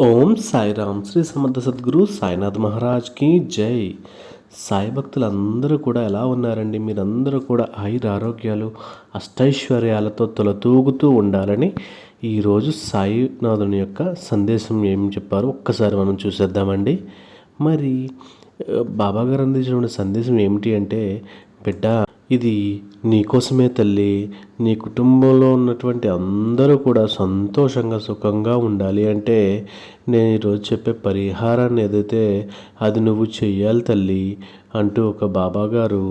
ఓం సాయిరామ్ శ్రీ సమర్థ సద్గురు సాయినాథ్ మహారాజ్కి జై. సాయి భక్తులందరూ కూడా ఎలా ఉన్నారండి? మీరందరూ కూడా ఆయుర ఆరోగ్యాలు అష్టైశ్వర్యాలతో తొలతూగుతూ ఉండాలని ఈరోజు సాయినాథుని యొక్క సందేశం ఏం చెప్పారు ఒక్కసారి మనం చూసేద్దామండి. మరి బాబాగారు అందించిన సందేశం ఏమిటి అంటే బిడ్డ ఇది నీకోసమే తల్లి నీ కుటుంబంలో ఉన్నటువంటి అందరూ కూడా సంతోషంగా సుఖంగా ఉండాలి అంటే నేను ఈరోజు చెప్పే పరిహారాన్ని ఏదైతే అది నువ్వు చెయ్యాలి తల్లి అంటూ ఒక బాబా గారు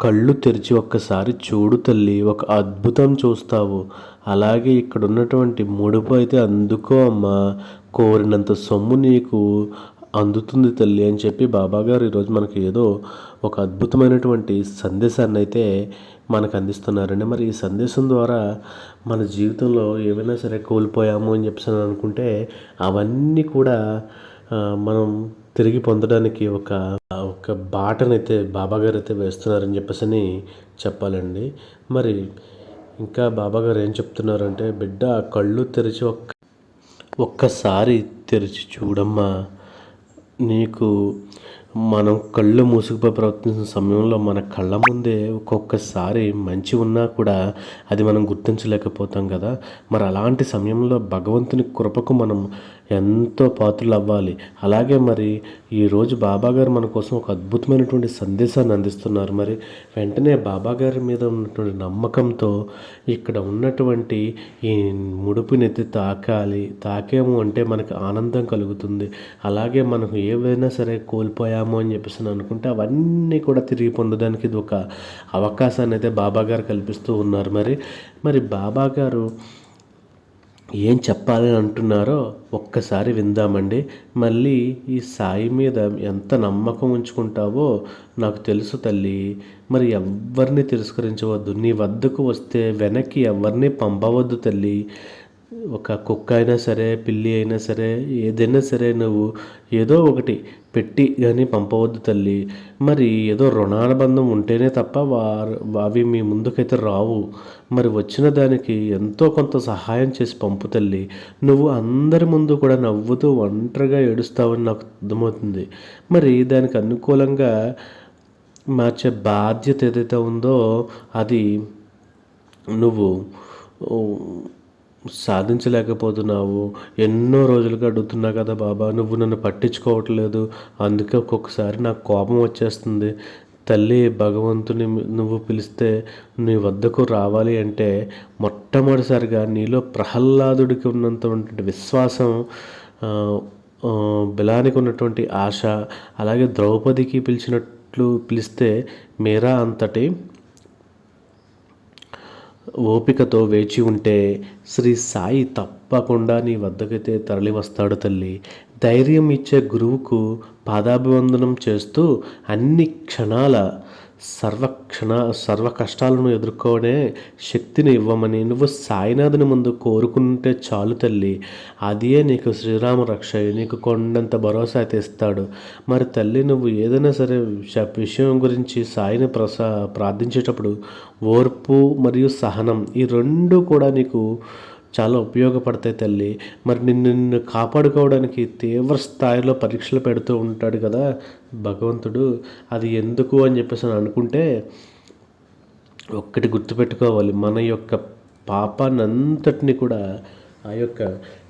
కళ్ళు తెరిచి ఒక్కసారి చూడు తల్లి ఒక అద్భుతం చూస్తావు. అలాగే ఇక్కడ ఉన్నటువంటి ముడుపు అయితే అందుకో అమ్మా కోరినంత సొమ్ము నీకు అందుతుంది తల్లి అని చెప్పి బాబాగారు ఈరోజు మనకి ఏదో ఒక అద్భుతమైనటువంటి సందేశాన్ని అయితే మనకు అందిస్తున్నారండి. మరి ఈ సందేశం ద్వారా మన జీవితంలో ఏమైనా సరే కోల్పోయాము అని చెప్పి అనుకుంటే అవన్నీ కూడా మనం తిరిగి పొందడానికి ఒక ఒక బాటనైతే బాబాగారు అయితే వేస్తున్నారని చెప్పేసి చెప్పాలండి. మరి ఇంకా బాబాగారు ఏం చెప్తున్నారంటే బిడ్డ కళ్ళు తెరిచి ఒక్క ఒక్కసారి తెరిచి చూడమ్మా. నీకు మనం కళ్ళు మూసుకుపోయి ప్రవర్తించిన సమయంలో మన కళ్ళ ముందే ఒక్కొక్కసారి మంచి ఉన్నా కూడా అది మనం గుర్తించలేకపోతాం కదా. మరి అలాంటి సమయంలో భగవంతుని కృపకు మనం ఎంతో పాత్రలు అవ్వాలి. అలాగే మరి ఈరోజు బాబాగారు మన కోసం ఒక అద్భుతమైనటువంటి సందేశాన్ని అందిస్తున్నారు. మరి వెంటనే బాబాగారి మీద ఉన్నటువంటి నమ్మకంతో ఇక్కడ ఉన్నటువంటి ఈ ముడుపునెత్తి తాకాలి. తాకాము అంటే మనకు ఆనందం కలుగుతుంది. అలాగే మనకు ఏవైనా సరే కోల్పోయాము అని చెప్పేసి అనుకుంటే అవన్నీ కూడా తిరిగి పొందడానికి ఇది ఒక అవకాశాన్ని అయితే బాబాగారు కల్పిస్తూ ఉన్నారు. మరి మరి బాబాగారు ఏం చెప్పాలని అంటున్నారో ఒక్కసారి విందామండి. మళ్ళీ ఈ సాయి మీద ఎంత నమ్మకం ఉంచుకుంటావో నాకు తెలుసు తల్లి. మరి ఎవరిని తిరస్కరించవద్దు. నీ వద్దకు వస్తే వెనక్కి ఎవరిని పంపవద్దు తల్లి. ఒక కుక్క అయినా సరే పిల్లి అయినా సరే ఏదైనా సరే నువ్వు ఏదో ఒకటి పెట్టి కానీ పంపవద్దు తల్లి. మరి ఏదో రుణానుబంధం ఉంటేనే తప్ప వారు అవి మీ ముందుకైతే రావు. మరి వచ్చిన దానికి ఎంతో కొంత సహాయం చేసి పంపు తల్లి. నువ్వు అందరి ముందు కూడా నవ్వుతూ ఒంటరిగా ఏడుస్తావని నాకు అర్థమవుతుంది. మరి దానికి అనుకూలంగా మార్చే బాధ్యత ఏదైతే ఉందో అది నువ్వు సాధించలేకపోతున్నావు. ఎన్నో రోజులుగా అడుగుతున్నా కదా బాబా నువ్వు నన్ను పట్టించుకోవట్లేదు. అందుకే ఒక్కొక్కసారి నాకు కోపం వచ్చేస్తుంది. తల్లి భగవంతుని నువ్వు పిలిస్తే నీ వద్దకు రావాలి అంటే మొట్టమొదటిసారిగా నీలో ప్రహ్లాదుడికి ఉన్నంతటువంటి ఉన్నటువంటి విశ్వాసం బిలానికి ఉన్నటువంటి ఆశ అలాగే ద్రౌపదికి పిలిచినట్లు పిలిస్తే మీరా అంతటి ఓపికతో వేచి ఉంటే శ్రీ సాయి తప్పకుండా నీ వద్దకైతే తరలి వస్తాడు తల్లి. ధైర్యం ఇచ్చే గురువుకు పాదాభివందనం చేస్తూ అన్ని క్షణాల సర్వ క్షణ సర్వ కష్టాలను ఎదుర్కొనే శక్తిని ఇవ్వమని నువ్వు సాయినాథుని ముందు కోరుకుంటే చాలు తల్లి. అదే నీకు శ్రీరామ రక్ష నీకు కొండంత భరోసా అయితే ఇస్తాడు మరి తల్లి నువ్వు ఏదైనా సరే విషయం గురించి సాయిని ప్రసా ప్రార్థించేటప్పుడు ఓర్పు మరియు సహనం ఈ రెండు కూడా నీకు చాలా ఉపయోగపడతాయి తల్లి. మరి నిన్ను నిన్ను కాపాడుకోవడానికి తీవ్ర స్థాయిలో పరీక్షలు పెడుతూ ఉంటాడు కదా భగవంతుడు. అది ఎందుకు అని చెప్పేసి అని అనుకుంటే ఒక్కటి గుర్తుపెట్టుకోవాలి. మన యొక్క పాపానంతటిని కూడా ఆ యొక్క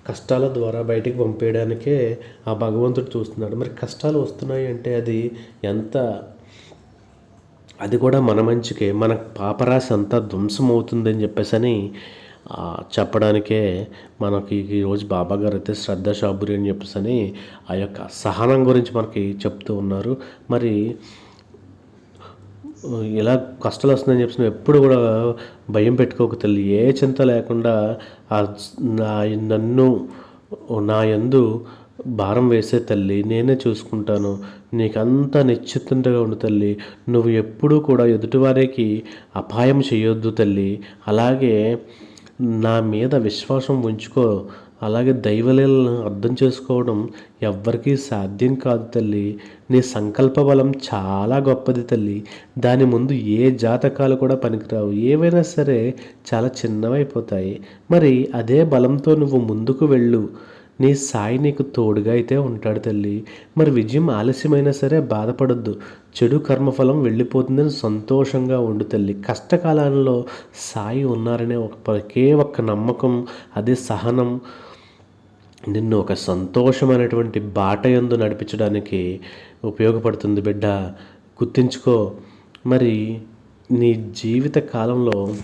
కష్టాల ద్వారా బయటికి పంపేయడానికే ఆ భగవంతుడు చూస్తున్నాడు. మరి కష్టాలు వస్తున్నాయి అంటే అది ఎంత? అది కూడా మన మంచికే. మన పాపరాశి అంతా ధ్వంసం అవుతుందని చెప్పేసి అని చెప్పడానికే మనకి ఈరోజు బాబా గారు అయితే శ్రద్ధ షాబురి అని చెప్పేసి అని ఆ యొక్క సహనం గురించి మనకి చెప్తూ ఉన్నారు. మరి ఇలా కష్టాలు వస్తుందని చెప్పి ఎప్పుడు కూడా భయం పెట్టుకోక తల్లి. ఏ చింత లేకుండా ఆ నా నన్ను నా యందు భారం వేసే తల్లి నేనే చూసుకుంటాను. నీకంతా నిశ్చితంగా ఉండు తల్లి. నువ్వు ఎప్పుడూ కూడా ఎదుటివారికి అపాయం చేయొద్దు తల్లి. అలాగే నా మీద విశ్వాసం ఉంచుకో. అలాగే దైవలీలను అర్థం చేసుకోవడం ఎవ్వరికీ సాధ్యం కాదు తల్లి. నీ సంకల్ప బలం చాలా గొప్పది తల్లి. దాని ముందు ఏ జాతకాలు కూడా పనికిరావు. ఏవైనా సరే చాలా చిన్నవైపోతాయి. మరి అదే బలంతో నువ్వు ముందుకు వెళ్ళు. నీ సాయి నీకు తోడుగా అయితే ఉంటాడు తల్లి. మరి విజయం ఆలస్యమైనా సరే బాధపడొద్దు. చెడు కర్మఫలం వెళ్ళిపోతుందని సంతోషంగా ఉండు తల్లి. కష్టకాలంలో సాయి ఉన్నారనే ఒక ఒకే ఒక్క నమ్మకం అదే సహనం. నిన్ను ఒక సంతోషమైనటువంటి బాట యందు నడిపించడానికి ఉపయోగపడుతుంది బిడ్డ. గుర్తించుకో. మరి నీ జీవిత కాలంలో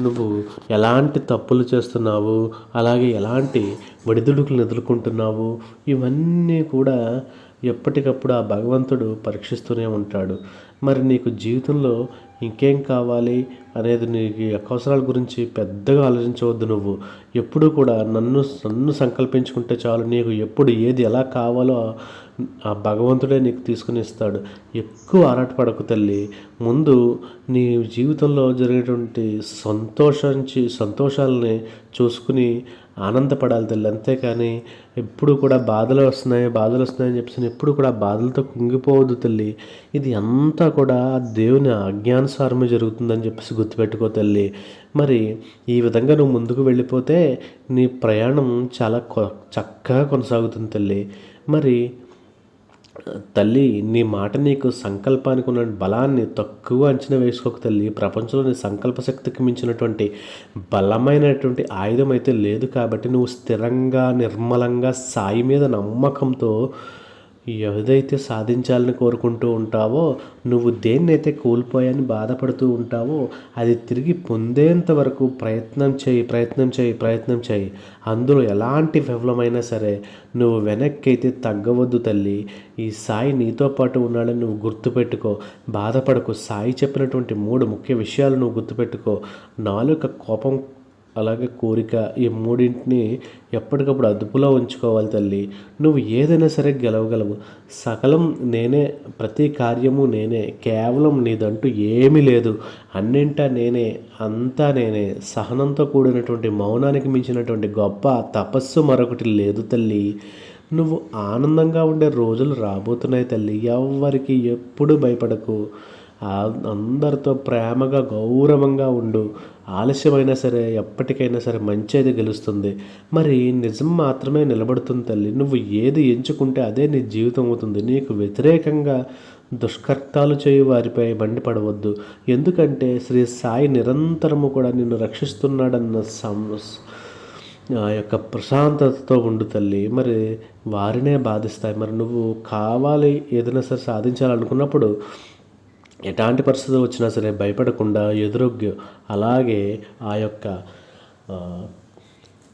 నువ్వు ఎలాంటి తప్పులు చేస్తున్నావు? అలాగే ఎలాంటి ఒడిదుడుకులను ఎదుర్కొంటున్నావు? ఇవన్నీ కూడా ఎప్పటికప్పుడు ఆ భగవంతుడు పరీక్షిస్తూనే ఉంటాడు. మరి నీకు జీవితంలో ఇంకేం కావాలి? అనేది నీకు అవసరాల గురించి పెద్దగా ఆలోచించవద్దు నువ్వు. ఎప్పుడు కూడా నన్ను నన్ను సంకల్పించుకుంటే చాలు. నీకు ఎప్పుడు ఏది ఎలా కావాలో ఆ భగవంతుడే నీకు తీసుకుని ఇస్తాడు. ఎక్కువ ఆరాటపడకు తల్లి. ముందు నీ జీవితంలో జరిగేటువంటి సంతోషించి సంతోషాలని చూసుకుని ఆనందపడాలి తల్లి. అంతేకాని ఎప్పుడు కూడా బాధలు వస్తున్నాయి బాధలు వస్తున్నాయని చెప్పేసి ఎప్పుడు కూడా బాధలతో కుంగిపోవద్దు తల్లి. ఇది అంతా కూడా దేవుని అజ్ఞానుసారమే జరుగుతుందని చెప్పేసి గుర్తుపెట్టుకో తల్లి. మరి ఈ విధంగా నువ్వు ముందుకు వెళ్ళిపోతే నీ ప్రయాణం చాలా చక్కగా కొనసాగుతుంది తల్లి. మరి తల్లి నీ మాట నీకు సంకల్పానికి ఉన్న బలాన్ని తక్కువ అంచనా వేసుకోక తల్లి. ప్రపంచంలోని సంకల్ప శక్తికి మించినటువంటి బలమైనటువంటి ఆయుధం అయితే లేదు కాబట్టి నువ్వు స్థిరంగా నిర్మలంగా సాయి మీద నమ్మకంతో ఏదైతే సాధించాలని కోరుకుంటూ ఉంటావో నువ్వు దేన్నైతే కోల్పోయాని బాధపడుతూ ఉంటావో అది తిరిగి పొందేంత వరకు ప్రయత్నం చేయి ప్రయత్నం చేయి ప్రయత్నం చేయి. అందులో ఎలాంటి విఫలమైనా సరే నువ్వు వెనక్కి అయితే తగ్గవద్దు తల్లి. ఈ సాయి నీతో పాటు ఉన్నాడని నువ్వు గుర్తుపెట్టుకో. బాధపడకు. సాయి చెప్పినటువంటి మూడు ముఖ్య విషయాలు నువ్వు గుర్తుపెట్టుకో. నాలుక కోపం అలాగే కోరిక ఈ మూడింటిని ఎప్పటికప్పుడు అదుపులో ఉంచుకోవాలి తల్లి. నువ్వు ఏదైనా సరే గెలవగలవు. సకలం నేనే ప్రతి కార్యము నేనే కేవలం నీదంటూ ఏమీ లేదు. అన్నింటా నేనే అంతా నేనే. సహనంతో కూడినటువంటి మౌనానికి మించినటువంటి గొప్ప తపస్సు మరొకటి లేదు తల్లి. నువ్వు ఆనందంగా ఉండే రోజులు రాబోతున్నాయి తల్లి. ఎవరికి ఎప్పుడు భయపడకు. అందరితో ప్రేమగా గౌరవంగా ఉండు. ఆలస్యమైనా సరే ఎప్పటికైనా సరే మంచిది గెలుస్తుంది. మరి నిజం మాత్రమే నిలబడుతుంది తల్లి. నువ్వు ఏది ఎంచుకుంటే అదే నీ జీవితం అవుతుంది. నీకు వ్యతిరేకంగా దుష్కర్తాలు చేయు వారిపై మండిపడవద్దు ఎందుకంటే శ్రీ సాయి నిరంతరము కూడా నిన్ను రక్షిస్తున్నాడన్న సం ఆ యొక్క ప్రశాంతతతో ఉండు తల్లి. మరి వారినే బాధిస్తాయి. మరి నువ్వు కావాలి ఏదైనా సరే సాధించాలనుకున్నప్పుడు ఎలాంటి పరిస్థితి వచ్చినా సరే భయపడకుండా ఎదురొగ్గు అలాగే ఆ యొక్క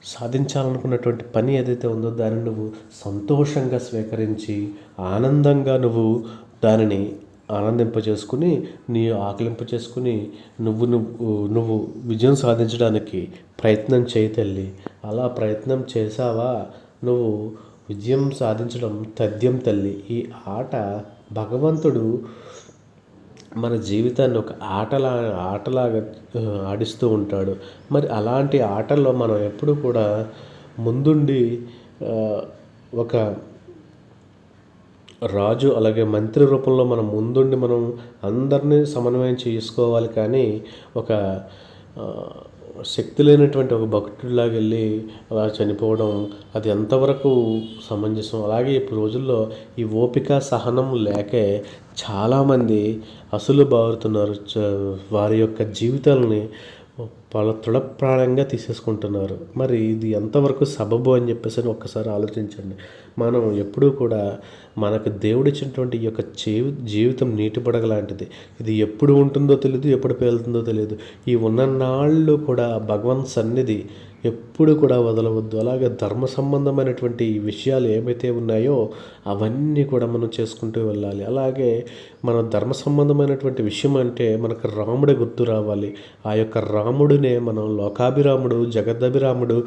సాధించాలనుకున్నటువంటి పని ఏదైతే ఉందో దాన్ని నువ్వు సంతోషంగా స్వీకరించి ఆనందంగా నువ్వు దానిని ఆనందింపజేసుకుని నీ ఆకలింప చేసుకుని నువ్వు నువ్వు నువ్వు విజయం సాధించడానికి ప్రయత్నం చేయి తల్లి. అలా ప్రయత్నం చేసావా నువ్వు విజయం సాధించడం తథ్యం తల్లి. ఈ ఆట భగవంతుడు మన జీవితాన్ని ఒక ఆటలా ఆటలాగా ఆడిస్తూ ఉంటాడు. మరి అలాంటి ఆటల్లో మనం ఎప్పుడు కూడా ముందుండి ఒక రాజు అలాగే మంత్రి రూపంలో మనం ముందుండి మనం అందరినీ సమన్వయం చేసుకోవాలి కానీ ఒక శక్తి లేనటువంటి ఒక భక్తుడిలాగా వెళ్ళి అలా చనిపోవడం అది ఎంతవరకు సమంజసం? అలాగే ఇప్పుడు రోజుల్లో ఈ ఓపిక సహనం లేకే చాలామంది అసలు బారుతున్నారు. వారి యొక్క జీవితాలని వాళ్ళ తృడప్రాణంగా తీసేసుకుంటున్నారు. మరి ఇది ఎంతవరకు సబబు అని చెప్పేసి ఒక్కసారి ఆలోచించండి. మనం ఎప్పుడూ కూడా మనకు దేవుడిచ్చినటువంటి ఈ యొక్క జీవి జీవితం నీటి పడగలాంటిది ఇది ఎప్పుడు ఉంటుందో తెలియదు ఎప్పుడు పేలుతుందో తెలియదు ఈ ఉన్ననాళ్ళు కూడా భగవన్ సన్నిధి ఎప్పుడు కూడా వదలవద్దు. అలాగే ధర్మ సంబంధమైనటువంటి విషయాలు ఏమైతే ఉన్నాయో అవన్నీ కూడా మనం చేసుకుంటూ వెళ్ళాలి. అలాగే మన ధర్మ సంబంధమైనటువంటి విషయం అంటే మనకు రాముడే గుర్తు రావాలి. ఆ యొక్క రాముడినే మనం లోకాభిరాముడు జగదభిరాముడు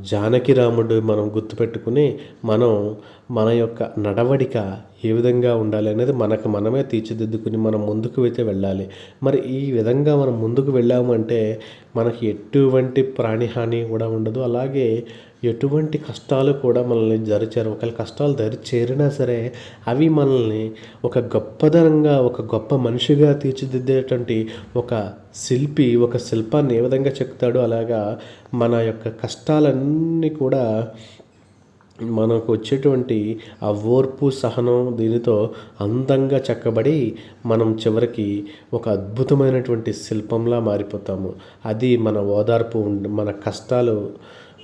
జానకి రాముడు మనం గుర్తుపెట్టుకుని మనం మన యొక్క నడవడిక ఏ విధంగా ఉండాలి అనేది మనకు మనమే తీర్చిదిద్దుకుని మనం ముందుకు అయితే వెళ్ళాలి. మరి ఈ విధంగా మనం ముందుకు వెళ్ళామంటే మనకి ఎటువంటి ప్రాణిహాని కూడా ఉండదు. అలాగే ఎటువంటి కష్టాలు కూడా మనల్ని దరిచేరు ఒకవేళ కష్టాలు దరి చేరినా సరే అవి మనల్ని ఒక గొప్పదనంగా ఒక గొప్ప మనిషిగా తీర్చిదిద్దేటువంటి ఒక శిల్పి ఒక శిల్పాన్ని ఏ విధంగా చెక్కుతాడో అలాగా మన యొక్క కష్టాలన్నీ కూడా మనకు వచ్చేటువంటి ఆ ఓర్పు సహనం దీనితో అందంగా చెక్కబడి మనం చివరికి ఒక అద్భుతమైనటువంటి శిల్పంలా మారిపోతాము. అది మన ఓదార్పు మన కష్టాలు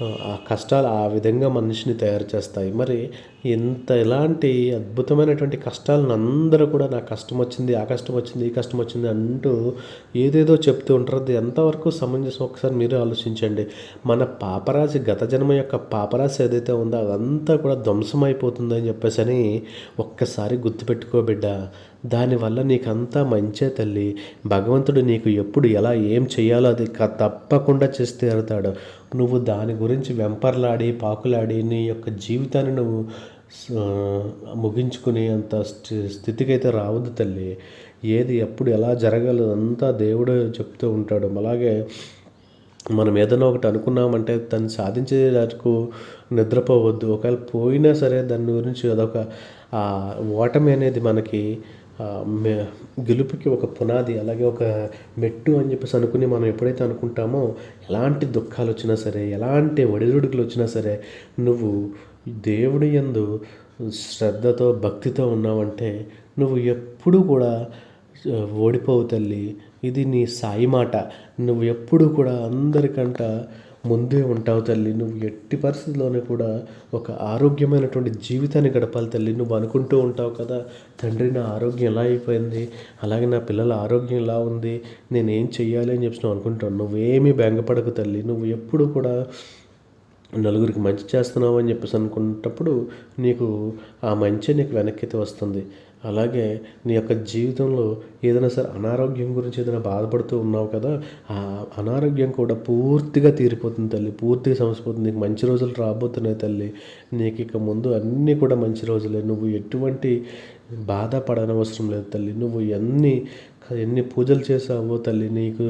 ఆ కష్టాలు ఆ విధంగా మనిషిని తయారు చేస్తాయి. మరి ఇంత ఎలాంటి అద్భుతమైనటువంటి కష్టాలను అందరూ కూడా నాకు కష్టం వచ్చింది ఆ కష్టం వచ్చింది ఈ కష్టం వచ్చింది అంటూ ఏదేదో చెప్తూ ఉంటారు. అది ఎంతవరకు సమంజసం? ఒకసారి మీరు ఆలోచించండి. మన పాపరాశి గత జన్మ యొక్క పాపరాశి ఏదైతే ఉందో అదంతా కూడా ధ్వంసమైపోతుందని చెప్పేసి అని ఒక్కసారి గుర్తుపెట్టుకో బిడ్డ. దానివల్ల నీకంతా మంచే తల్లి. భగవంతుడు నీకు ఎప్పుడు ఎలా ఏం చేయాలో అది తప్పకుండా చేసి తీరుతాడు. నువ్వు దాని గురించి వెంపర్లాడి పాకులాడి నీ యొక్క జీవితాన్ని నువ్వు ముగించుకునే అంత స్థితికి అయితే రావద్దు తల్లి. ఏది ఎప్పుడు ఎలా జరగాలో అంతా దేవుడు చెప్తూ ఉంటాడు. అలాగే మనం ఏదైనా ఒకటి అనుకున్నామంటే దాన్ని సాధించే వరకు నిద్రపోవద్దు. ఒకవేళ పోయినా సరే దాని గురించి అదొక ఓటమి అనేది మనకి గెలుపుకి ఒక పునాది అలాగే ఒక మెట్టు అని చెప్పేసి అనుకుని మనం ఎప్పుడైతే అనుకుంటామో ఎలాంటి దుఃఖాలు వచ్చినా సరే ఎలాంటి ఒడిదుడుకులు వచ్చినా సరే నువ్వు దేవుడి యందు శ్రద్ధతో భక్తితో ఉన్నావంటే నువ్వు ఎప్పుడూ కూడా ఓడిపోవు తల్లి. ఇది నీ సాయి మాట. నువ్వు ఎప్పుడు కూడా అందరికంట ముందే ఉంటావు తల్లి. నువ్వు ఎట్టి పరిస్థితుల్లోనే కూడా ఒక ఆరోగ్యమైనటువంటి జీవితాన్ని గడపాలి తల్లి. నువ్వు అనుకుంటూ ఉంటావు కదా తండ్రి నా ఆరోగ్యం ఎలా అయిపోయింది? అలాగే నా పిల్లల ఆరోగ్యం ఎలా ఉంది? నేనేం చెయ్యాలి? అని చెప్పి నువ్వు అనుకుంటావు. నువ్వేమీ బెంగపడకు తల్లి. నువ్వు ఎప్పుడు కూడా నలుగురికి మంచి చేస్తున్నావు అని చెప్పేసి అనుకున్నప్పుడు నీకు ఆ మంచి నీకు వెనక్కి వస్తుంది. అలాగే నీ యొక్క జీవితంలో ఏదైనా సరే అనారోగ్యం గురించి ఏదైనా బాధపడుతూ ఉన్నావు కదా ఆ అనారోగ్యం కూడా పూర్తిగా తీరిపోతుంది తల్లి పూర్తిగా సమసిపోతుంది. నీకు మంచి రోజులు రాబోతున్నాయి తల్లి. నీకు ఇక ముందు అన్నీ కూడా మంచి రోజులే. నువ్వు ఎటువంటి బాధపడనవసరం లేదు తల్లి. నువ్వు ఎన్ని ఎన్ని పూజలు చేసావో తల్లి నీకు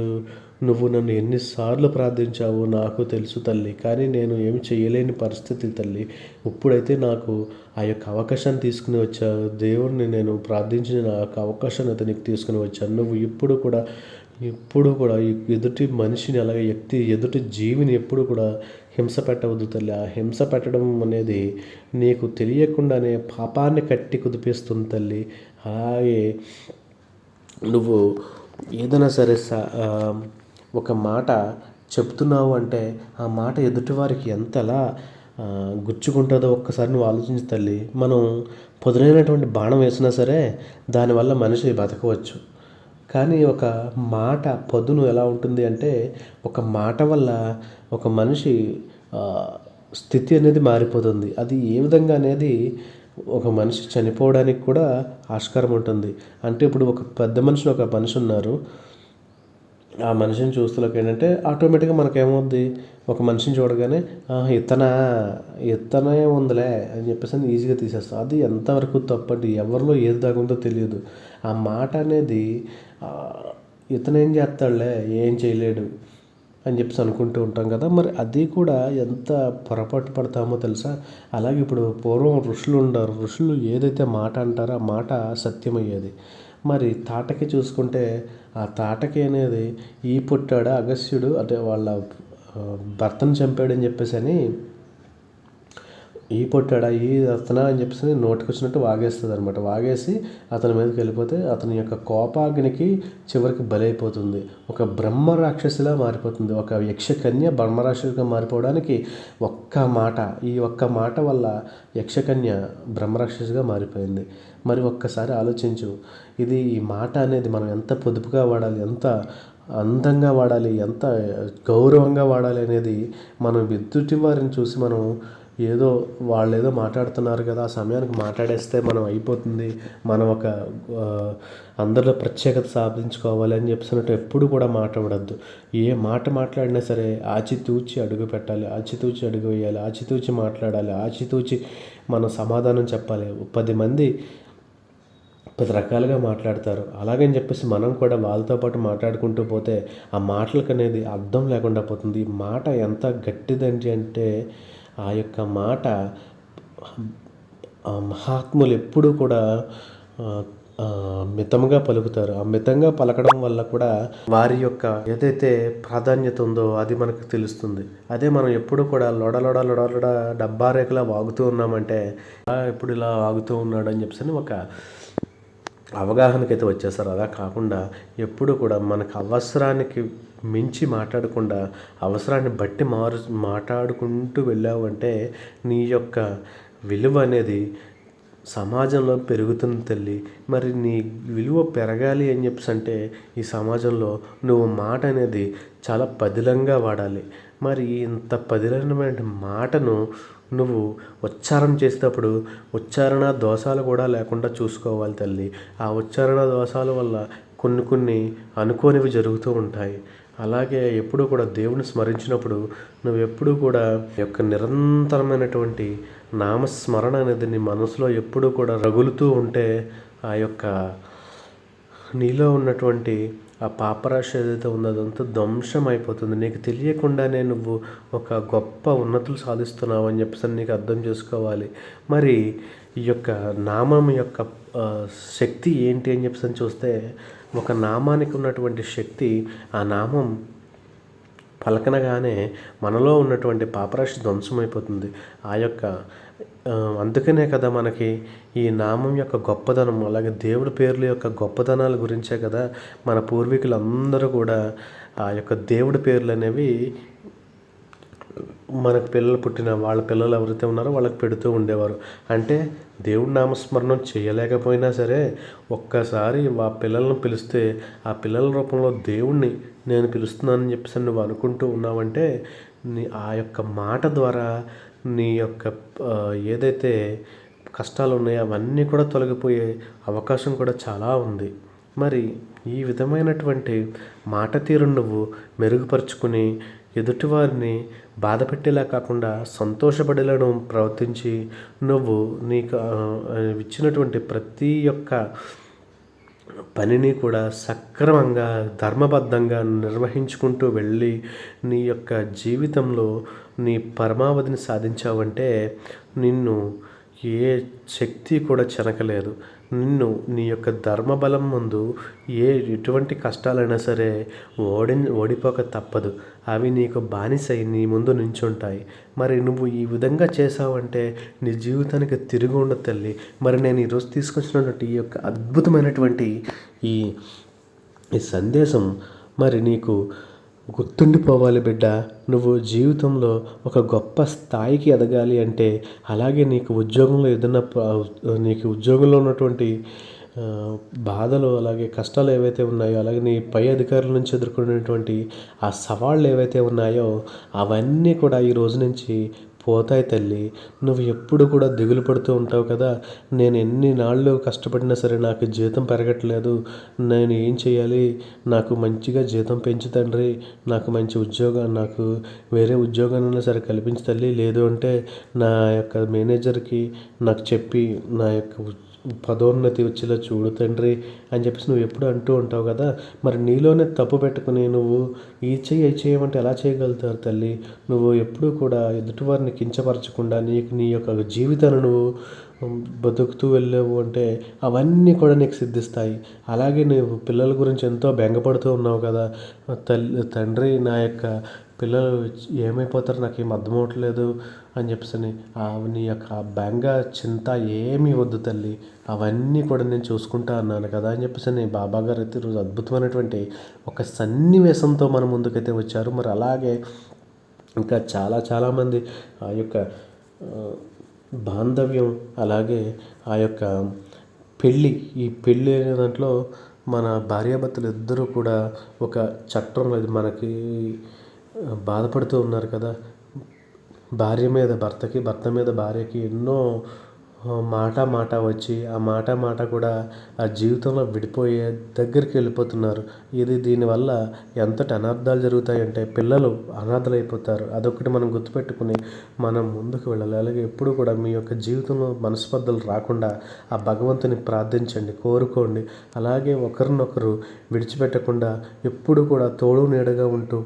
నువ్వు నన్ను ఎన్నిసార్లు ప్రార్థించావో నాకు తెలుసు తల్లి కానీ నేను ఏమి చేయలేని పరిస్థితి తల్లి. ఇప్పుడైతే నాకు ఆ యొక్క అవకాశాన్ని తీసుకుని వచ్చావు. దేవుడిని నేను ప్రార్థించిన ఆ యొక్క అవకాశాన్ని అయితే నీకు తీసుకుని వచ్చాను. నువ్వు ఇప్పుడు కూడా ఎప్పుడు కూడా ఎదుటి మనిషిని అలాగే వ్యక్తి ఎదుటి జీవిని ఎప్పుడు కూడా హింస పెట్టవద్దు తల్లి. ఆ హింస పెట్టడం అనేది నీకు తెలియకుండానే పాపాన్ని కట్టి కుదిపేస్తుంది తల్లి. అలాగే నువ్వు ఏదైనా సరే సా ఒక మాట చెప్తున్నావు అంటే ఆ మాట ఎదుటివారికి ఎంతలా గుచ్చుకుంటుందో ఒక్కసారి నువ్వు ఆలోచించి తల్లి. మనం పొదునైనటువంటి బాణం వేసినా సరే దానివల్ల మనిషి బతకవచ్చు. కానీ ఒక మాట పదును ఎలా ఉంటుంది అంటే ఒక మాట వల్ల ఒక మనిషి స్థితి అనేది మారిపోతుంది. అది ఏ విధంగా అనేది ఒక మనిషి చనిపోవడానికి కూడా ఆస్కారం ఉంటుంది. అంటే ఇప్పుడు ఒక పెద్ద మనిషిని ఒక మనిషి ఉన్నారు. ఆ మనిషిని చూస్తులోకి ఏంటంటే ఆటోమేటిక్గా మనకేమవుద్ది? ఒక మనిషిని చూడగానే ఇతన? ఇతనే ఉందిలే అని చెప్పేసి అని ఈజీగా తీసేస్తాం. అది ఎంతవరకు తప్పండి? ఎవరిలో ఏది దాగుందో తెలియదు. ఆ మాట అనేది ఇతనేం చేస్తాడులే? ఏం చేయలేడు అని చెప్పేసి అనుకుంటూ ఉంటాం కదా. మరి అది కూడా ఎంత పొరపాటు పడతామో తెలుసా? అలాగే ఇప్పుడు పూర్వం ఋషులు ఉండరు. ఋషులు ఏదైతే మాట అంటారో ఆ మాట సత్యమయ్యేది. మరి తాటకి చూసుకుంటే ఆ తాటకి అనేది ఈ పుట్టాడు అగస్త్యుడు అంటే వాళ్ళ భర్తను చంపాడని చెప్పేసి అని ఈ పొట్టాడా ఈ అతనా అని చెప్పేసి నోటికి వచ్చినట్టు వాగేస్తుంది అనమాట వాగేసి అతని మీదకి వెళ్ళిపోతే అతని యొక్క కోపాగ్నికి చివరికి బలైపోతుంది. ఒక బ్రహ్మ రాక్షసిలా మారిపోతుంది. ఒక యక్షకన్య బ్రహ్మరాక్షసుగా మారిపోవడానికి ఒక్క మాట ఈ ఒక్క మాట వల్ల యక్షకన్య బ్రహ్మరాక్షసిగా మారిపోయింది. మరి ఒక్కసారి ఆలోచించు. ఇది ఈ మాట అనేది మనం ఎంత పొదుపుగా వాడాలి ఎంత అందంగా వాడాలి ఎంత గౌరవంగా వాడాలి అనేది మనం ఎదుటి వారిని చూసి మనం ఏదో వాళ్ళు ఏదో మాట్లాడుతున్నారు కదా ఆ సమయానికి మాట్లాడేస్తే మనం అయిపోతుంది. మనం ఒక అందరిలో ప్రత్యేకత సాధించుకోవాలి అని చెప్పినట్టు ఎప్పుడు కూడా మాట్లాడద్దు ఏ మాట మాట్లాడినా సరే ఆచితూచి అడుగు పెట్టాలి ఆచితూచి అడుగు వేయాలి ఆచితూచి మాట్లాడాలి ఆచితూచి మనం సమాధానం చెప్పాలి. పది మంది పది రకాలుగా మాట్లాడతారు. అలాగని చెప్పేసి మనం కూడా వాళ్ళతో పాటు మాట్లాడుకుంటూ పోతే ఆ మాటలకు అనేది అర్థం లేకుండా పోతుంది. మాట ఎంత గట్టిదండి అంటే ఆ యొక్క మాట మహాత్ములు ఎప్పుడూ కూడా మితంగా పలుకుతారు. ఆ మితంగా పలకడం వల్ల కూడా వారి యొక్క ఏదైతే ప్రాధాన్యత ఉందో అది మనకు తెలుస్తుంది. అదే మనం ఎప్పుడు కూడా లొడ లొడ లొడ లొడ డబ్బా రేఖలా వాగుతూ ఉన్నామంటే ఎప్పుడు ఇలా వాగుతూ ఉన్నాడు అని చెప్పేసి ఒక అవగాహనకైతే వచ్చేస్తారు. అలా కాకుండా ఎప్పుడు కూడా మనకు అవసరానికి మించి మాట్లాడకుండా అవసరాన్ని బట్టి మారు మాట్లాడుకుంటూ వెళ్ళావు అంటే నీ యొక్క విలువ అనేది సమాజంలో పెరుగుతుంది తల్లి. మరి నీ విలువ పెరగాలి అని చెప్పేసి అంటే ఈ సమాజంలో నువ్వు మాట అనేది చాలా పదిలంగా వాడాలి. మరి ఇంత పదిలమైన మాటను నువ్వు ఉచ్చారణ చేసేటప్పుడు ఉచ్చారణ దోషాలు కూడా లేకుండా చూసుకోవాలి తల్లి. ఆ ఉచ్చారణ దోషాల వల్ల కొన్ని కొన్ని అనుకోనివి జరుగుతూ ఉంటాయి. అలాగే ఎప్పుడూ కూడా దేవుని స్మరించినప్పుడు నువ్వు ఎప్పుడూ కూడా యొక్క నిరంతరమైనటువంటి నామస్మరణ అనేది నీ మనసులో ఎప్పుడూ కూడా రగులుతూ ఉంటే ఆ యొక్క నీలో ఉన్నటువంటి ఆ పాపరాశి ఏదైతే ఉందో అదంతా ధ్వంసం అయిపోతుంది. నీకు తెలియకుండానే నువ్వు ఒక గొప్ప ఉన్నతులు సాధిస్తున్నావు అని చెప్పేసి నీకు అర్థం చేసుకోవాలి. మరి ఈ యొక్క నామం యొక్క శక్తి ఏంటి అని చెప్పేసి చూస్తే ఒక నామానికి ఉన్నటువంటి శక్తి ఆ నామం పలకనగానే మనలో ఉన్నటువంటి పాపరాశి ధ్వంసమైపోతుంది. ఆ యొక్క అందుకనే కదా మనకి ఈ నామం యొక్క గొప్పదనం అలాగే దేవుడి పేర్ల యొక్క గొప్పదనాల గురించే కదా మన పూర్వీకులందరూ కూడా ఆ యొక్క దేవుడి పేర్లు అనేవి మనకు పిల్లలు పుట్టిన వాళ్ళ పిల్లలు ఎవరైతే ఉన్నారో వాళ్ళకి పెడుతూ ఉండేవారు. అంటే దేవుడి నామస్మరణం చేయలేకపోయినా సరే ఒక్కసారి ఆ పిల్లలను పిలిస్తే ఆ పిల్లల రూపంలో దేవుణ్ణి నేను పిలుస్తున్నానని చెప్పేసి నువ్వు అనుకుంటూ ఉన్నావంటే నీ ఆ యొక్క మాట ద్వారా నీ యొక్క ఏదైతే కష్టాలు ఉన్నాయో అవన్నీ కూడా తొలగిపోయే అవకాశం కూడా చాలా ఉంది. మరి ఈ విధమైనటువంటి మాట తీరు నువ్వు మెరుగుపరుచుకుని ఎదుటివారిని బాధ పెట్టేలా కాకుండా సంతోషపడేలాను ప్రవర్తించి నువ్వు నీకు ఇచ్చినటువంటి ప్రతి ఒక్క పనిని కూడా సక్రమంగా ధర్మబద్ధంగా నిర్వహించుకుంటూ వెళ్ళి నీ యొక్క జీవితంలో నీ పరమావధిని సాధించావంటే నిన్ను ఏ శక్తి కూడా చెనకలేదు. నిన్ను నీ యొక్క ధర్మబలం ముందు ఏ ఎటువంటి కష్టాలైనా సరే ఓడి ఓడిపోక తప్పదు. అవి నీకు బానిసై నీ ముందు నించుంటాయి. మరి నువ్వు ఈ విధంగా చేసావంటే నీ జీవితానికి తిరిగి ఉండదు తల్లి. మరి నేను ఈరోజు తీసుకొచ్చినటువంటి ఈ యొక్క అద్భుతమైనటువంటి ఈ ఈ సందేశం మరి నీకు గుర్తుండిపోవాలి బిడ్డ. నువ్వు జీవితంలో ఒక గొప్ప స్థాయికి ఎదగాలి అంటే అలాగే నీకు ఉద్యోగంలో ఏదైనా నీకు ఉద్యోగంలో ఉన్నటువంటి బాధలు అలాగే కష్టాలు ఏవైతే ఉన్నాయో అలాగే నీ పై అధికారుల నుంచి ఎదుర్కొనేటువంటి ఆ సవాళ్ళు ఏవైతే ఉన్నాయో అవన్నీ కూడా ఈ రోజు నుంచి పోతాయి తల్లి. నువ్వు ఎప్పుడు కూడా దిగులు పడుతూ ఉంటావు కదా. నేను ఎన్ని నాళ్ళు కష్టపడినా సరే నాకు జీతం పెరగట్లేదు. నేను ఏం చేయాలి? నాకు మంచిగా జీతం పెంచు తండ్రి. నాకు మంచి ఉద్యోగం నాకు వేరే ఉద్యోగాన్ని సరే కల్పించు తల్లి. లేదు అంటే నా యొక్క మేనేజర్కి నాకు చెప్పి నా యొక్క పదోన్నతి వచ్చేలా చూడు తండ్రి అని చెప్పేసి నువ్వు ఎప్పుడు అంటూ ఉంటావు కదా. మరి నీలోనే తప్పు పెట్టుకుని నువ్వు ఈ చెయ్యి ఈ చేయమంటే ఎలా చేయగలుగుతారు తల్లి? నువ్వు ఎప్పుడూ కూడా ఎదుటివారిని కించపరచకుండా నీకు నీ యొక్క జీవితాన్ని నువ్వు బతుకుతూ వెళ్ళావు అంటే అవన్నీ కూడా నీకు సిద్ధిస్తాయి. అలాగే నువ్వు పిల్లల గురించి ఎంతో బెంగపడుతూ ఉన్నావు కదా. తల్లి తండ్రి నా యొక్క పిల్లలు ఏమైపోతారు? నాకు ఏం అర్థం అని చెప్పేసి ఆ నీ యొక్క బెంగ చింత ఏమీ వద్దు తల్లి. అవన్నీ కూడా నేను చూసుకుంటా అన్నాను కదా అని చెప్పేసి నీ బాబా గారు అయితే ఈరోజు అద్భుతమైనటువంటి ఒక సన్నివేశంతో మన ముందుకైతే వచ్చారు. మరి అలాగే ఇంకా చాలా చాలామంది ఆ యొక్క బాంధవ్యం అలాగే ఆ యొక్క పెళ్ళి ఈ పెళ్ళి అనే దాంట్లో మన భార్యాభర్తలు ఇద్దరూ కూడా ఒక చట్టం అది మనకి బాధపడుతూ ఉన్నారు కదా. భార్య మీద భర్తకి భర్త మీద భార్యకి ఎన్నో మాట మాట వచ్చి ఆ మాట మాట కూడా ఆ జీవితంలో విడిపోయే దగ్గరికి వెళ్ళిపోతున్నారు. ఇది దీనివల్ల ఎంతటి అనర్థాలు జరుగుతాయంటే పిల్లలు అనాథలు అయిపోతారు అదొకటి మనం గుర్తుపెట్టుకుని మనం ముందుకు వెళ్ళాలి. అలాగే ఎప్పుడు కూడా మీ యొక్క జీవితంలో మనస్పర్ధలు రాకుండా ఆ భగవంతుని ప్రార్థించండి కోరుకోండి. అలాగే ఒకరినొకరు విడిచిపెట్టకుండా ఎప్పుడు కూడా తోడు నీడగా ఉంటూ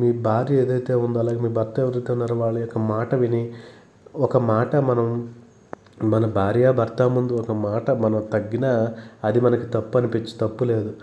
మీ భార్య ఏదైతే ఉందో అలాగే మీ భర్త ఎవరైతే ఉన్నారో వాళ్ళ యొక్క మాట విని ఒక మాట మనం మన భార్య భర్త ముందు ఒక మాట మనం తగ్గినా అది మనకి తప్పు అనిపించి తప్పు లేదు.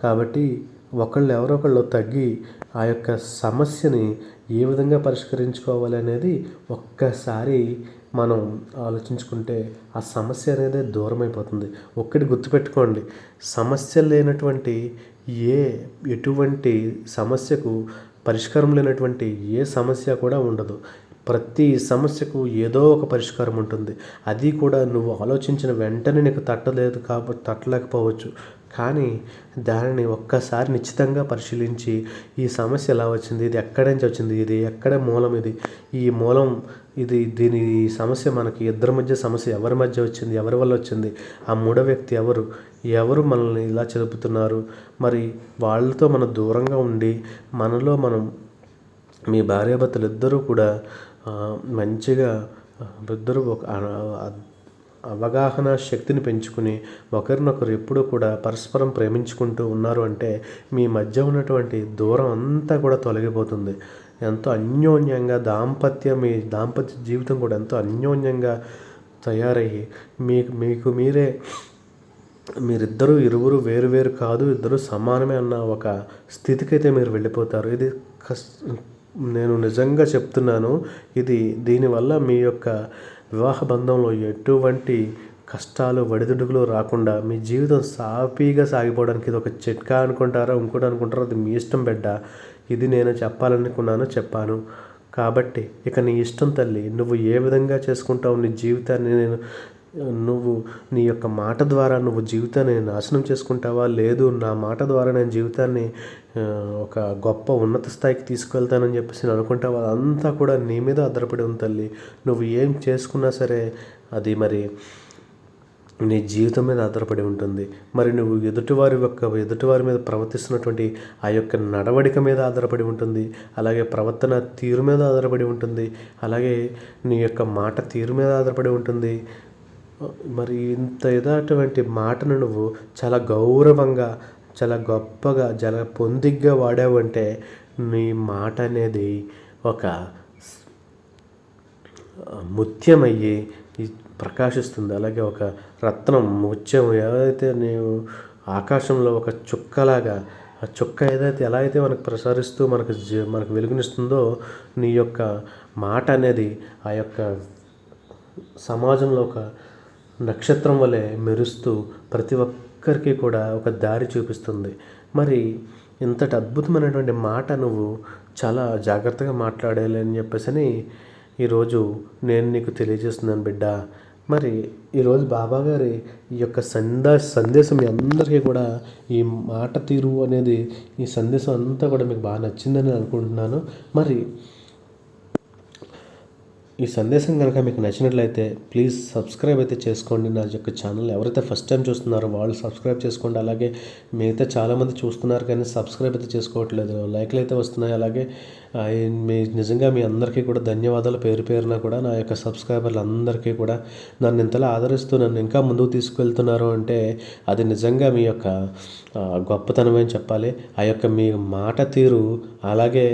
కాబట్టి ఒకళ్ళు ఎవరో ఒకళ్ళు తగ్గి ఆ యొక్క సమస్యని ఏ విధంగా పరిష్కరించుకోవాలి అనేది ఒక్కసారి మనం ఆలోచించుకుంటే ఆ సమస్య అనేది దూరం అయిపోతుంది. ఒక్కటి గుర్తుపెట్టుకోండి సమస్య లేనటువంటి ఏ ఎటువంటి సమస్యకు పరిష్కారం లేనటువంటి ఏ సమస్య కూడా ఉండదు. ప్రతి సమస్యకు ఏదో ఒక పరిష్కారం ఉంటుంది. అది కూడా నువ్వు ఆలోచించిన వెంటనే నీకు తట్టలేదు కాబట్టి తట్టలేకపోవచ్చు. కానీ దానిని ఒక్కసారి నిశ్చితంగా పరిశీలించి ఈ సమస్య ఎలా వచ్చింది ఇది ఎక్కడి నుంచి వచ్చింది ఇది ఎక్కడ మూలం ఇది? ఈ మూలం ఇది దీని ఈ సమస్య మనకి ఇద్దరి మధ్య సమస్య ఎవరి మధ్య వచ్చింది ఎవరి వల్ల వచ్చింది? ఆ మూడో వ్యక్తి ఎవరు? ఎవరు మనల్ని ఇలా చెలుపుతున్నారు మరి వాళ్ళతో మనం దూరంగా ఉండి మనలో మనం మీ భార్యాభర్తలు ఇద్దరూ కూడా మంచిగా ఇద్దరు ఒక అవగాహన శక్తిని పెంచుకుని ఒకరినొకరు ఎప్పుడూ కూడా పరస్పరం ప్రేమించుకుంటూ ఉన్నారు అంటే మీ మధ్య ఉన్నటువంటి దూరం అంతా కూడా తొలగిపోతుంది. ఎంతో అన్యోన్యంగా దాంపత్యం మీ దాంపత్య జీవితం కూడా ఎంతో అన్యోన్యంగా తయారయ్యి మీకు మీకు మీరే మీరిద్దరూ ఇరువురు వేరు వేరు కాదు ఇద్దరు సమానమే అన్న ఒక స్థితికైతే మీరు వెళ్ళిపోతారు. ఇది కస్ నేను నిజంగా చెప్తున్నాను ఇది దీనివల్ల మీ యొక్క వివాహ బంధంలో ఎటువంటి కష్టాలు వడిదుడుకులు రాకుండా మీ జీవితం సాఫీగా సాగిపోవడానికి ఇది ఒక చిట్కా అనుకుంటారా ఇంకోటి అనుకుంటారా అది మీ ఇష్టం బిడ్డ? ఇది నేను చెప్పాలనుకున్నాను చెప్పాను. కాబట్టి ఇక నీ ఇష్టం తల్లి నువ్వు ఏ విధంగా చేసుకుంటావు నీ జీవితాన్ని నేను నువ్వు నీ యొక్క మాట ద్వారా నువ్వు జీవితాన్ని నాశనం చేసుకుంటావా? లేదు నా మాట ద్వారా నేను జీవితాన్ని ఒక గొప్ప ఉన్నత స్థాయికి తీసుకెళ్తానని చెప్పేసి నేను అనుకుంటావా? అదంతా కూడా నీ మీద ఆధారపడి ఉంది తల్లి. నువ్వు ఏం చేసుకున్నా సరే అది మరి నీ జీవితం మీద ఆధారపడి ఉంటుంది. మరి నువ్వు ఎదుటివారి యొక్క ఎదుటివారి మీద ప్రవర్తిస్తున్నటువంటి ఆ యొక్క నడవడిక మీద ఆధారపడి ఉంటుంది. అలాగే ప్రవర్తన తీరు మీద ఆధారపడి ఉంటుంది. అలాగే నీ యొక్క మాట తీరు మీద ఆధారపడి ఉంటుంది. మరి ఇంత ఇదటువంటి మాటను నువ్వు చాలా గౌరవంగా చాలా గొప్పగా చాలా పొందిగ్గా వాడావంటే నీ మాట అనేది ఒక ముత్యమయ్యి ప్రకాశిస్తుంది. అలాగే ఒక రత్నం ముత్యం ఏదైతే నీవు ఆకాశంలో ఒక చుక్కలాగా ఆ చుక్క ఏదైతే ఎలా అయితే మనకు ప్రసరిస్తూ మనకు మనకు వెలుగునిస్తుందో నీ యొక్క మాట అనేది ఆ యొక్క సమాజంలో ఒక నక్షత్రం వలె మెరుస్తూ ప్రతి ఒక్కరికి కూడా ఒక దారి చూపిస్తుంది. మరి ఇంతటి అద్భుతమైనటువంటి మాట నువ్వు చాలా జాగ్రత్తగా మాట్లాడాలి అని చెప్పేసి ఈరోజు నేను నీకు తెలియజేస్తున్నాను బిడ్డ. మరి ఈరోజు బాబా గారి ఈ యొక్క సందా సందేశం మీ అందరికీ కూడా ఈ మాట తీరు అనేది ఈ సందేశం అంతా కూడా మీకు బాగా నచ్చిందని అనుకుంటున్నాను. మరి ఈ సందేశం కనుక మీకు నచ్చినట్లయితే ప్లీజ్ సబ్స్క్రైబ్ అయితే చేసుకోండి. నా యొక్క ఛానల్ ఎవరైతే ఫస్ట్ టైం చూస్తున్నారో వాళ్ళు సబ్స్క్రైబ్ చేసుకోండి. అలాగే మిగతా చాలామంది చూస్తున్నారు కానీ సబ్స్క్రైబ్ అయితే చేసుకోవట్లేదు. లైక్లు అయితే వస్తున్నాయి. అలాగే మీ నిజంగా మీ అందరికీ కూడా ధన్యవాదాలు పేరు పేరున కూడా నా యొక్క సబ్స్క్రైబర్లు అందరికీ కూడా నన్ను ఇంతలా ఆదరిస్తూ నన్ను ఇంకా ముందుకు తీసుకువెళ్తున్నారు అంటే అది నిజంగా మీ యొక్క గొప్పతనమని చెప్పాలి. ఆ యొక్క మీ మాట తీరు అలాగే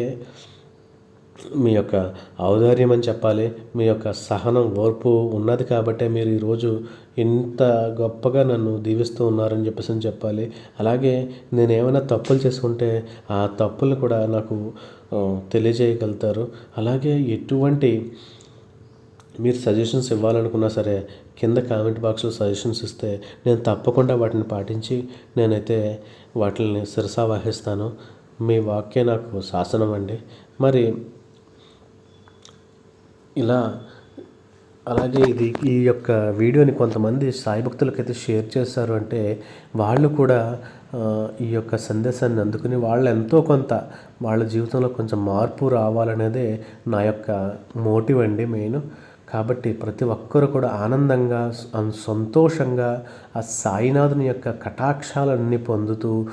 మీ యొక్క ఔదార్యం అని చెప్పాలి మీ యొక్క సహనం ఓర్పు ఉన్నది కాబట్టే మీరు ఈరోజు ఇంత గొప్పగా నన్ను దీవిస్తూ ఉన్నారని చెప్పేసి అని చెప్పాలి. అలాగే నేను ఏమైనా తప్పులు చేసుకుంటే ఆ తప్పులు కూడా నాకు తెలియజేయగలుగుతారు. అలాగే ఎటువంటి మీరు సజెషన్స్ ఇవ్వాలనుకున్నా సరే కింద కామెంట్ బాక్స్లో సజెషన్స్ ఇస్తే నేను తప్పకుండా వాటిని పాటించి నేనైతే వాటిని శిరసా వహిస్తాను మీ వాక్యే నాకు శాసనం అండి మరి ఇలా అలాగే ఇది ఈ యొక్క వీడియోని కొంతమంది సాయి భక్తులకైతే షేర్ చేస్తారు అంటే వాళ్ళు కూడా ఈ యొక్క సందేశాన్ని అందుకుని వాళ్ళు ఎంతో కొంత వాళ్ళ జీవితంలో కొంచెం మార్పు రావాలనేదే నా యొక్క మోటివ్ అండి మెయిన్. కాబట్టి ప్రతి ఒక్కరు కూడా ఆనందంగా సంతోషంగా ఆ సాయినాథుని యొక్క కటాక్షాలన్నీ పొందుతూ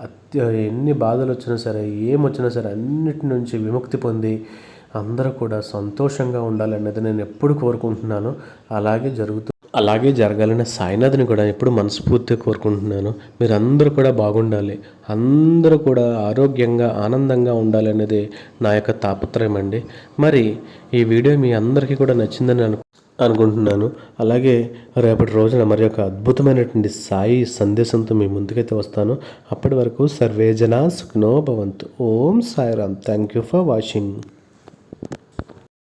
అత్య ఎన్ని బాధలు వచ్చినా సరే ఏమొచ్చినా సరే అన్నిటి నుంచి విముక్తి పొంది అందరూ కూడా సంతోషంగా ఉండాలనేది నేను ఎప్పుడు కోరుకుంటున్నాను. అలాగే జరుగుతూ అలాగే జరగాలని సాయినాథ్ని కూడా ఎప్పుడు మనస్ఫూర్తిగా కోరుకుంటున్నాను. మీరందరూ కూడా బాగుండాలి. అందరూ కూడా ఆరోగ్యంగా ఆనందంగా ఉండాలనేది నా యొక్క తాపత్రయం అండి. మరి ఈ వీడియో మీ అందరికీ కూడా నచ్చిందని అను అనుకుంటున్నాను. అలాగే రేపటి రోజున మరి ఒక అద్భుతమైనటువంటి సాయి సందేశంతో మీ ముందుకైతే వస్తాను. అప్పటి వరకు సర్వేజన సుఖనో భవంతు. Om Sairam. Thank you for watching